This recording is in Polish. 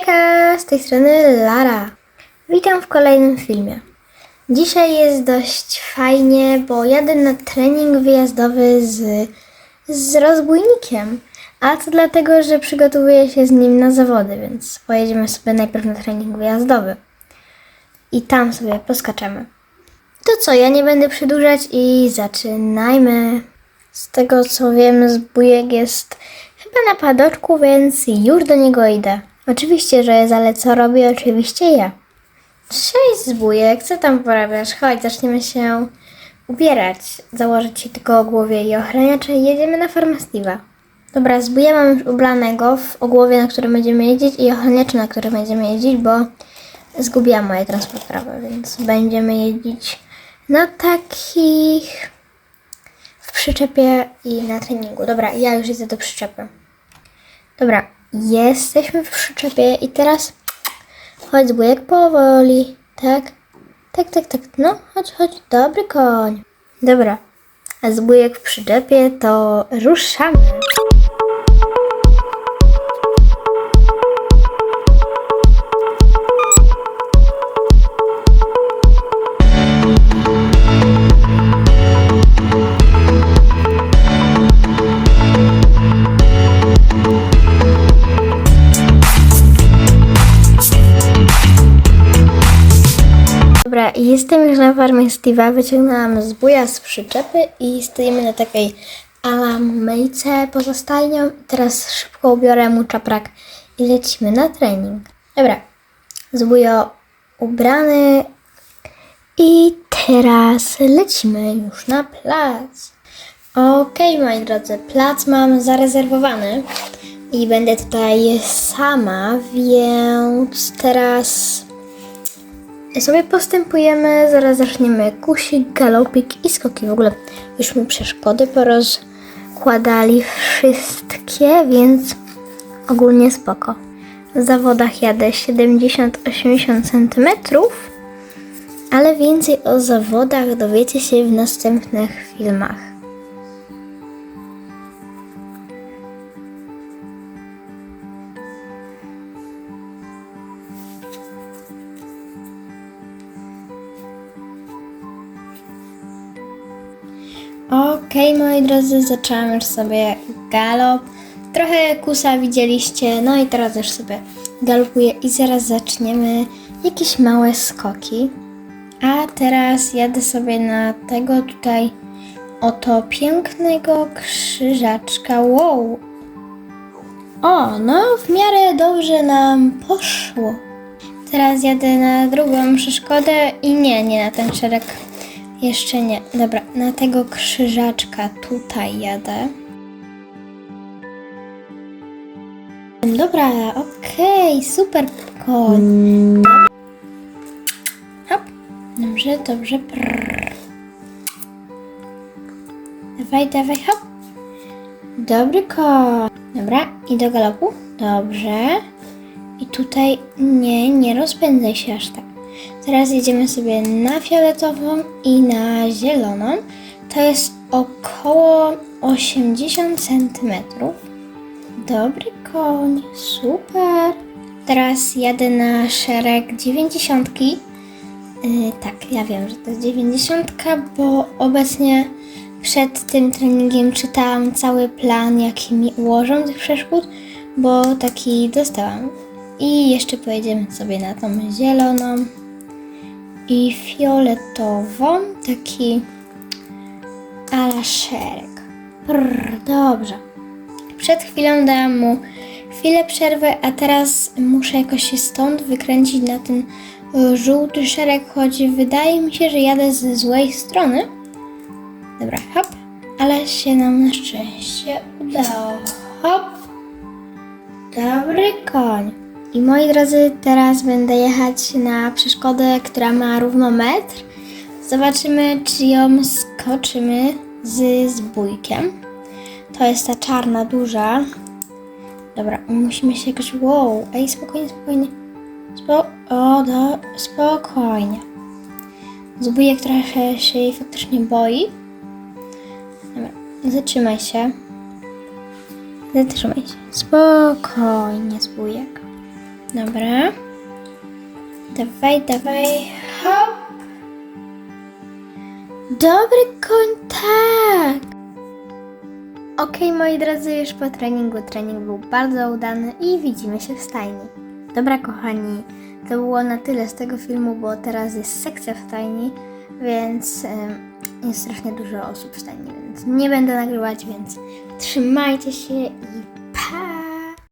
Hejka, z tej strony Lara. Witam w kolejnym filmie. Dzisiaj jest dość fajnie, bo jadę na trening wyjazdowy z, z rozbójnikiem. A to dlatego, że przygotowuję się z nim na zawody, więc pojedziemy sobie najpierw na trening wyjazdowy. I tam sobie poskaczemy. To co, ja nie będę przedłużać i zaczynajmy. Z tego co wiem, zbójek jest chyba na padoczku, więc już do niego idę. Oczywiście, że jest, ale co robię? Oczywiście ja. Cześć zbójek, co tam porabiasz? Chodź, zaczniemy się ubierać, założyć się tylko o głowie i ochraniacze i jedziemy na farmę Steve'a. Dobra, zbója mam już ubranego w ogłowie, na którym będziemy jeździć i ochraniacze, na którym będziemy jeździć, bo zgubiłam moje transportowe, więc będziemy jeździć na takich w przyczepie i na treningu. Dobra, ja już idę do przyczepy. Dobra, jesteśmy w przyczepie i teraz chodź zbójek powoli. Tak? Tak, tak, tak. No, chodź, chodź. Dobry koń. Dobra. A zbójek w przyczepie to ruszamy. Dobra, jestem już na farmie Steve'a, wyciągnęłam zbója z przyczepy i stoimy na takiej ala myjce poza stajnią. Teraz szybko ubiorę mu czaprak i lecimy na trening. Dobra, zbójo ubrany i teraz lecimy już na plac. Okej, moi drodzy, plac mam zarezerwowany i będę tutaj sama, więc teraz sobie postępujemy, zaraz zaczniemy kusik, galopik i skoki. W ogóle już mi przeszkody porozkładali wszystkie, więc ogólnie spoko. W zawodach jadę 70-80 cm, ale więcej o zawodach dowiecie się w następnych filmach. Okej, moi drodzy, zaczęłam już sobie galop. Trochę kusa widzieliście, no i teraz już sobie galopuję i zaraz zaczniemy jakieś małe skoki. A teraz jadę sobie na tego tutaj oto pięknego krzyżaczka. Wow! O, no w miarę dobrze nam poszło. Teraz jadę na drugą przeszkodę i nie, nie na ten szereg. Jeszcze nie. Dobra, na tego krzyżaczka tutaj jadę. Dobra, okej, super koń. Hop. Dobrze, dobrze. Prrr. Dawaj, dawaj, hop. Dobry koń. Dobra, i do galopu. Dobrze. I tutaj nie, nie rozpędzaj się aż tak. Teraz jedziemy sobie na fioletową i na zieloną. To jest około 80 cm. Dobry koń, super. Teraz jadę na szereg 90. Yy, tak, ja wiem, że to jest 90, bo obecnie przed tym treningiem czytałam cały plan, jaki mi ułożą tych przeszkód, bo taki dostałam. I jeszcze pojedziemy sobie na tą zieloną i fioletową, taki ala szereg. Dobrze. Przed chwilą dałam mu chwilę przerwy, a teraz muszę jakoś się stąd wykręcić na ten y, żółty szereg, choć wydaje mi się, że jadę ze złej strony. Dobra, hop, ale się nam na szczęście udało. Hop. Dobry koń. I moi drodzy, teraz będę jechać na przeszkodę, która ma równo metr. Zobaczymy, czy ją skoczymy z zbójkiem. To jest ta czarna, duża. Dobra, musimy się jakoś... Wow, ej, spokojnie, spokojnie. Spo... O, do... spokojnie. Zbójek trochę się jej faktycznie boi. Dobra, zatrzymaj się. Zatrzymaj się. Spokojnie, zbójek. Dobra. Dawaj, dawaj. Hop. Dobry kontakt. Okej, moi drodzy, już po treningu. Trening był bardzo udany i widzimy się w stajni. Dobra, kochani, to było na tyle z tego filmu, bo teraz jest sekcja w stajni, więc jest strasznie dużo osób w stajni, więc nie będę nagrywać, więc trzymajcie się i